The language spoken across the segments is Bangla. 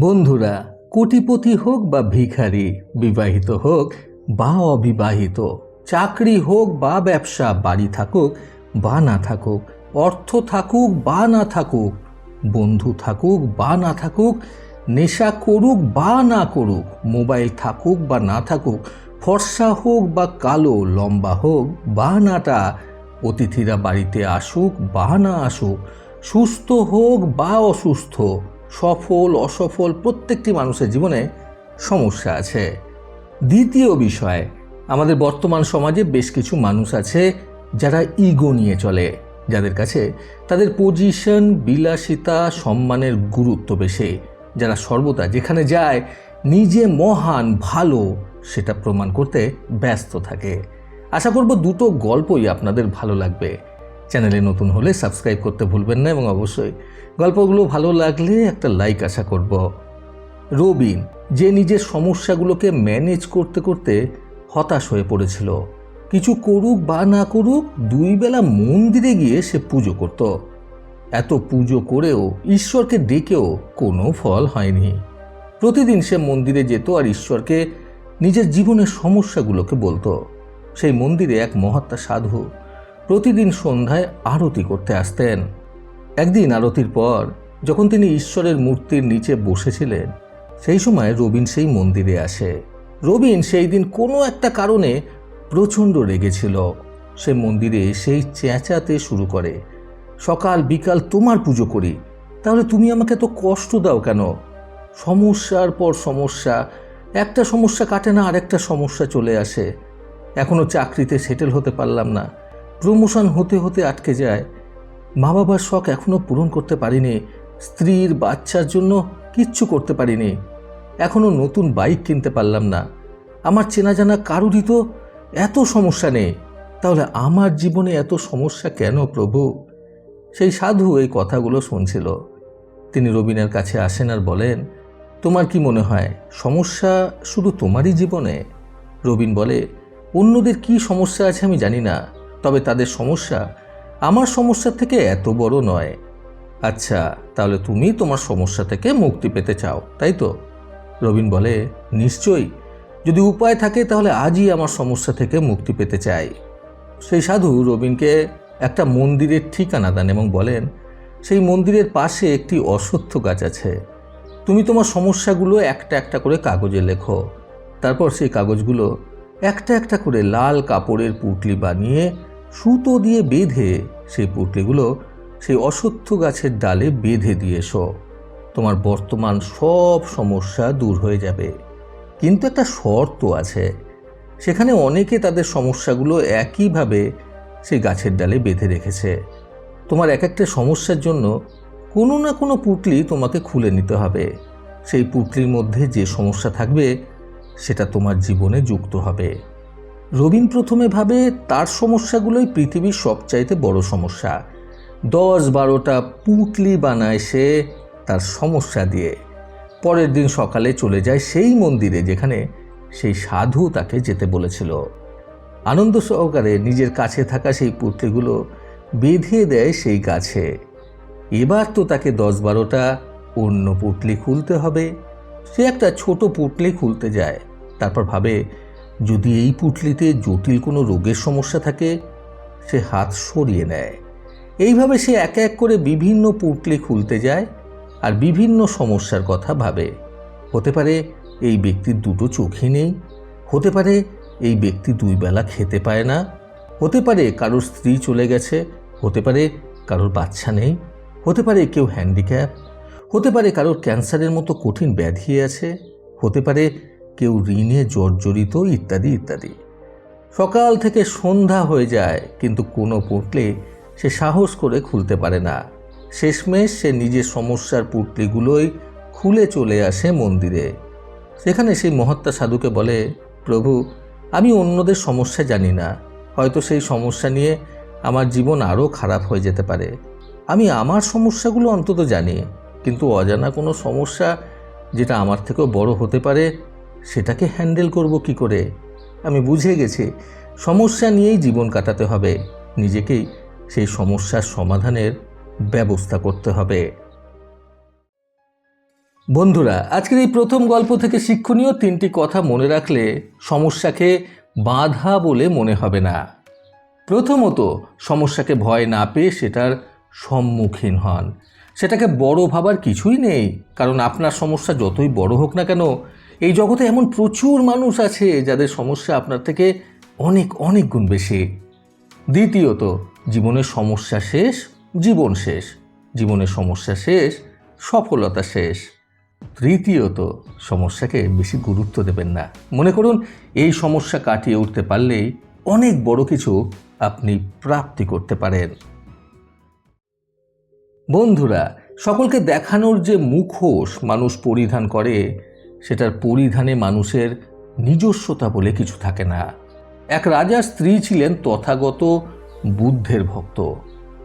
বন্ধুরা, কোটিপতি হোক বা ভিখারি, বিবাহিত হোক বা অবিবাহিত, চাকরি হোক বা ব্যবসা, বাড়ি থাকুক বা না থাকুক, অর্থ থাকুক বা না থাকুক, বন্ধু থাকুক বা না থাকুক, নেশা করুক বা না করুক, মোবাইল থাকুক বা না থাকুক, ফর্সা হোক বা কালো, লম্বা হোক বা নাটা, অতিথিরা বাড়িতে আসুক বা না আসুক, সুস্থ হোক বা অসুস্থ সফল, অসফল প্রত্যেকটি মানুষের জীবনে সমস্যা আছে। দ্বিতীয় বিষয়, আমাদের বর্তমান সমাজে বেশ কিছু মানুষ আছে যারা ইগো নিয়ে চলে, যাদের কাছে তাদের পজিশন বিলাসিতা, সম্মানের গুরুত্ব বেশি। যারা সর্বদা যেখানে যায়, নিজে মহান, ভালো, সেটা প্রমাণ করতে ব্যস্ত থাকে। আশা করব দুটো গল্পই আপনাদের ভালো লাগবে। চ্যানেলে নতুন হলে সাবস্ক্রাইব করতে ভুলবেন না এবং অবশ্যই গল্পগুলো ভালো লাগলে একটা লাইক আশা করব। রবিন, যে নিজের সমস্যাগুলোকে ম্যানেজ করতে করতে হতাশ হয়ে পড়েছিল। কিছু করুক বা না করুক, দুই বেলা মন্দিরে গিয়ে সে পুজো করত। এত পুজো করেও ঈশ্বরকে ডেকেও কোনো ফল হয়নি। প্রতিদিন সে মন্দিরে যেত আর ঈশ্বরকে নিজের জীবনের সমস্যাগুলোকে বলতো। সেই মন্দিরে এক মহাত্মা সাধু প্রতিদিন সন্ধ্যায় আরতি করতে আসতেন। একদিন আরতির পর যখন তিনি ঈশ্বরের মূর্তির নিচে বসেছিলেন, সেই সময় রবিন সেই মন্দিরে আসে। রবিন সেই দিন কোনো একটা কারণে প্রচণ্ড রেগেছিল। সে মন্দিরে সেই চেঁচাতে শুরু করে, সকাল বিকাল তোমার পুজো করি, তাহলে তুমি আমাকে এত কষ্ট দাও কেন? সমস্যার পর সমস্যা, একটা সমস্যা কাটে না, আরেকটা সমস্যা চলে আসে। এখনও চাকরিতে সেটেল হতে পারলাম না। প্রমোশন হতে হতে আটকে যায়। মা বাবার শখ এখনও পূরণ করতে পারিনি। স্ত্রীর বাচ্চার জন্য কিচ্ছু করতে পারিনি। এখনও নতুন বাইক কিনতে পারলাম না। আমার চেনা জানা কারুরই তো এত সমস্যা নেই। তাহলে আমার জীবনে এত সমস্যা কেন প্রভু? সেই সাধু এই কথাগুলো শুনছিল। তিনি রবিনের কাছে আসেন আর বলেন, তোমার কি মনে হয় সমস্যা শুধু তোমারই জীবনে? রবিন বলে, অন্যদের কি সমস্যা আছে আমি জানি না। তবে তাদের সমস্যা আমার সমস্যা থেকে এত বড় নয়। আচ্ছা তাহলে তুমি তোমার সমস্যা থেকে মুক্তি পেতে চাও, তাই তো? রবিন বলে, নিশ্চয়ই। যদি উপায় থাকে তাহলে আজই আমার সমস্যা থেকে মুক্তি পেতে চাই। সেই সাধু রবিনকে একটা মন্দিরের ঠিকানা দেন এবং বলেন, সেই মন্দিরের পাশে একটি অশ্বত্থ গাছ আছে। তুমি তোমার সমস্যাগুলো একটা একটা করে কাগজে লেখো। তারপর সেই কাগজগুলো একটা একটা করে লাল কাপড়ের পুটলি বানিয়ে সুতো দিয়ে বেঁধে সেই পুটলিগুলো সেই অশ্বত্থ গাছের ডালে বেঁধে দিয়ে এসো। তোমার বর্তমান সব সমস্যা দূর হয়ে যাবে। কিন্তু একটা শর্ত আছে। সেখানে অনেকে তাদের সমস্যাগুলো একইভাবে সেই গাছের ডালে বেঁধে রেখেছে। তোমার এক একটা সমস্যার জন্য কোনো না কোনো পুটলি তোমাকে খুলে নিতে হবে। সেই পুটলির মধ্যে যে সমস্যা থাকবে, সেটা তোমার জীবনে যুক্ত হবে। রবিন প্রথমে ভাবে তার সমস্যাগুলোই পৃথিবীর সবচাইতে বড় সমস্যা। দশ বারোটা পুটলি বানায় সে তার সমস্যা দিয়ে। পরের দিন সকালে চলে যায় সেই মন্দিরে যেখানে সেই সাধু তাকে যেতে বলেছিল। আনন্দ সহকারে নিজের কাছে থাকা সেই পুটলিগুলো বেঁধে দেয় সেই গাছে। এবার তো তাকে দশ বারোটা অন্য পুটলি খুলতে হবে। সে একটা ছোট পুটলি খুলতে যায়। তারপর ভাবে যদি এই পুটলিতে জটিল কোনো রোগের সমস্যা থাকে, সে হাত সরিয়ে নেয়। এইভাবে সে এক এক করে বিভিন্ন পুটলি খুলতে যায় আর বিভিন্ন সমস্যার কথা ভাবে। হতে পারে এই ব্যক্তির দুটো চোখই নেই, হতে পারে এই ব্যক্তি দুই বেলা খেতে পায় না, হতে পারে কারোর স্ত্রী চলে গেছে, হতে পারে কারোর বাচ্চা নেই, হতে পারে কেউ হ্যান্ডিক্যাপ হতে পারে কারোর ক্যান্সারের মতো কঠিন ব্যাধি আছে, হতে পারে কেউ ঋণে জর্জরিত ইত্যাদি ইত্যাদি। সকাল থেকে সন্ধ্যা হয়ে যায়, কিন্তু কোনো পুটলে সে সাহস করে খুলতে পারে না। শেষমেশ সে নিজের সমস্যার পুটলিগুলোই খুলে চলে আসে মন্দিরে। সেখানে সেই মহাত্মা সাধুকে বলে, প্রভু, আমি অন্যদের সমস্যা জানি না। হয়তো সেই সমস্যা নিয়ে আমার জীবন আরও খারাপ হয়ে যেতে পারে। আমি আমার সমস্যাগুলো অন্তত জানি, কিন্তু অজানা কোনো সমস্যা যেটা আমার থেকেও বড় হতে পারে সেটাকে হ্যান্ডেল করব কি করে? আমি বুঝে গেছি, সমস্যা নিয়েই জীবন কাটাতে হবে। নিজেকেই সেই সমস্যার সমাধানের ব্যবস্থা করতে হবে। বন্ধুরা, আজকের এই প্রথম গল্প থেকে শিক্ষণীয় তিনটি কথা মনে রাখলে সমস্যাকে বাধা বলে মনে হবে না। প্রথমত, সমস্যাকে ভয় না পেয়ে সেটার সম্মুখীন হন। সেটাকে বড় ভাবার কিছুই নেই, কারণ আপনার সমস্যা যতই বড় হোক না কেন এই জগতে এমন প্রচুর মানুষ আছে যাদের সমস্যা আপনার থেকে অনেক অনেক গুণ বেশি। দ্বিতীয়ত, জীবনের সমস্যা শেষ, জীবন শেষ। জীবনের সমস্যা শেষ, সফলতা শেষ। তৃতীয়ত, সমস্যাকে বেশি গুরুত্ব দেবেন না। মনে করুন, এই সমস্যা কাটিয়ে উঠতে পারলেই অনেক বড় কিছু আপনি প্রাপ্তি করতে পারেন। বন্ধুরা, সকলকে দেখানোর যে মুখোশ মানুষ পরিধান করে সেটার পরিধানে মানুষের নিজস্বতা বলে কিছু থাকে না। এক রাজার স্ত্রী ছিলেন তথাগত বুদ্ধের ভক্ত।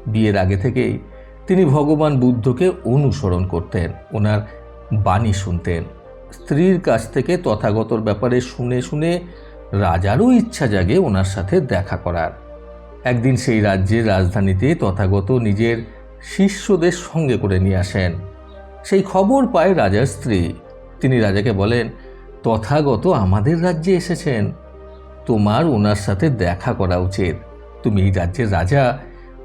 বিয়ের আগে থেকেই তিনি ভগবান বুদ্ধকে অনুসরণ করতেন, ওনার বাণী শুনতেন। স্ত্রীর কাছ থেকে তথাগতর ব্যাপারে শুনে শুনে রাজারও ইচ্ছা জাগে ওনার সাথে দেখা করার। একদিন সেই রাজ্যের রাজধানীতে তথাগত নিজের শিষ্যদের সঙ্গে করে নিয়ে আসেন। সেই খবর পায় রাজার স্ত্রী। তিনি রাজাকে বলেন, তথাগত আমাদের রাজ্যে এসেছেন। তোমার ওনার সাথে দেখা করা উচিত। তুমি এই রাজ্যের রাজা।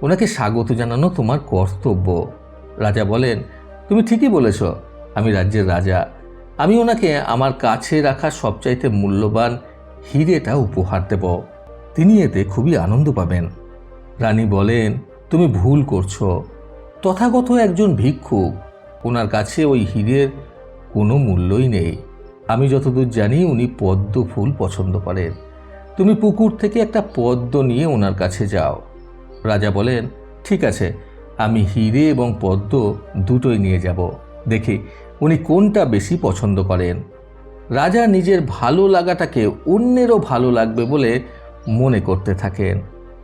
ওনাকে স্বাগত জানানো তোমার কর্তব্য। রাজা বলেন, তুমি ঠিকই বলেছ, আমি রাজ্যের রাজা। আমি ওনাকে আমার কাছে রাখা সবচাইতে মূল্যবান হিরেটা উপহার দেব। তিনি এতে খুবই আনন্দ পাবেন। রানী বলেন, তুমি ভুল করছ। তথাগত একজন ভিক্ষুক। ওনার কাছে ওই হীরের কোনো মূল্যই নেই। আমি যতদূর জানি, উনি পদ্ম ফুল পছন্দ করেন। তুমি পুকুর থেকে একটা পদ্ম নিয়ে ওনার কাছে যাও। রাজা বলেন, ঠিক আছে, আমি হিরে এবং পদ্ম দুটোই নিয়ে যাব। দেখি, উনি কোনটা বেশি পছন্দ করেন? রাজা নিজের ভালো লাগাটাকে অন্যেরও ভালো লাগবে বলে মনে করতে থাকেন।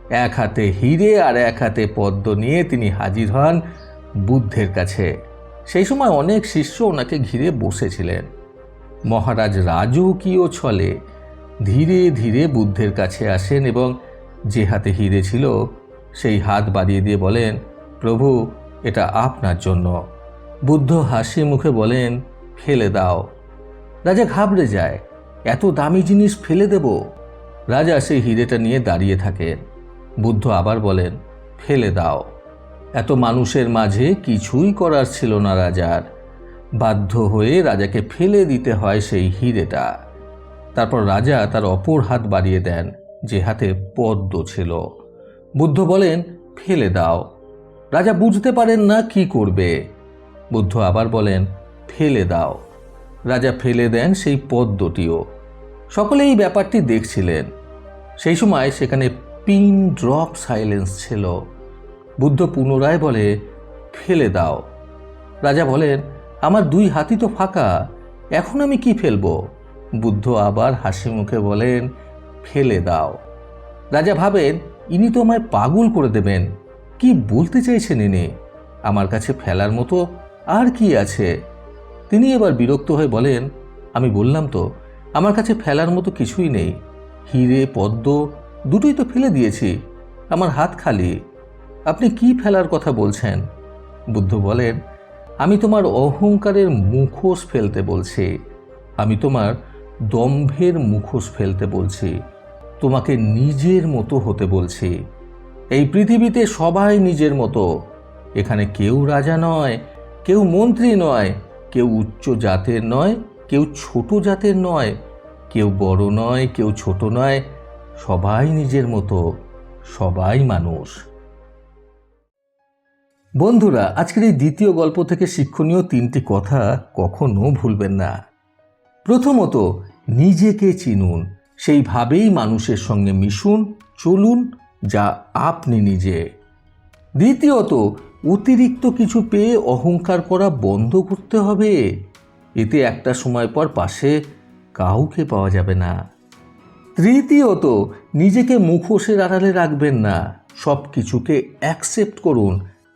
এক হাতে হিরে আর এক হাতে পদ্ম নিয়ে তিনি হাজির হন বুদ্ধের কাছে। সেই সময় অনেক শিষ্য ওনাকে ঘিরে বসেছিলেন। মহারাজ রাজকীয় ছলে ধীরে ধীরে বুদ্ধের কাছে আসেন এবং যে হাতে হিরে ছিল সেই হাত বাড়িয়ে দিয়ে বলেন, প্রভু, এটা আপনার জন্য। বুদ্ধ হাসি মুখে বলেন ফেলে দাও। রাজা ঘাবড়ে যায়, এত দামি জিনিস ফেলে দেব? রাজা সেই হিরেটা নিয়ে দাঁড়িয়ে থাকেন। বুদ্ধ আবার বলেন, ফেলে দাও। এত মানুষের মাঝে কিছুই করার ছিল না রাজার। বাধ্য হয়ে রাজাকে ফেলে দিতে হয় সেই হিরেটা। তারপর রাজা তার অপর হাত বাড়িয়ে দেন, যে হাতে পদ্ম ছিল। বুদ্ধ বলেন, ফেলে দাও। রাজা বুঝতে পারেন না কি করবে। বুদ্ধ আবার বলেন, ফেলে দাও। রাজা ফেলে দেন সেই পদ্মটিও। সকলে এই ব্যাপারটি দেখছিলেন। সেই সময় সেখানে পিন ড্রপ সাইলেন্স ছিল। বুদ্ধ পুনরায় বলে, ফেলে দাও। রাজা বলেন, আমার দুই হাতি তো ফাঁকা, এখন আমি কি ফেলব? বুদ্ধ আবার হাসি মুখে বলেন, ফেলে দাও। রাজা ভাবেন, ইনি তো আমায় পাগল করে দেবেন। কি বলতে চাইছেন ইনি? আমার কাছে ফেলার মতো আর কি আছে? তিনি এবার বিরক্ত হয়ে বলেন, আমি বললাম তো, আমার কাছে ফেলার মতো কিছুই নেই। হিরে, পদ্ম, দুটোই তো ফেলে দিয়েছি। আমার হাত খালি। আপনি কি ফেলার কথা বলছেন? বুদ্ধ বলেন, আমি তোমার অহংকারের মুখোশ ফেলতে বলছি। আমি তোমার দম্ভের মুখোশ ফেলতে বলছি। তোমাকে নিজের মতো হতে বলছি। এই পৃথিবীতে সবাই নিজের মতো। এখানে কেউ রাজা নয়, কেউ মন্ত্রী নয়, কেউ উচ্চ জাতের নয়, কেউ ছোট জাতের নয়, কেউ বড় নয়, কেউ ছোট নয়। সবাই নিজের মতো, সবাই মানুষ। বন্ধুরা, আজকের এই দ্বিতীয় গল্প থেকে শিক্ষণীয় তিনটি কথা কখনো ভুলবেন না। প্রথমত, নিজেকে চিনুন। সেইভাবেই মানুষের সঙ্গে মিশুন, চলুন, যা আপনি নিজে। দ্বিতীয়ত, অতিরিক্ত কিছু পেয়ে অহংকার করা বন্ধ করতে হবে। এতে একটা সময় পর পাশে কাউকে পাওয়া যাবে না। তৃতীয়ত, নিজেকে মুখোশের আড়ালে রাখবেন না। সব কিছুকে অ্যাকসেপ্ট করুন।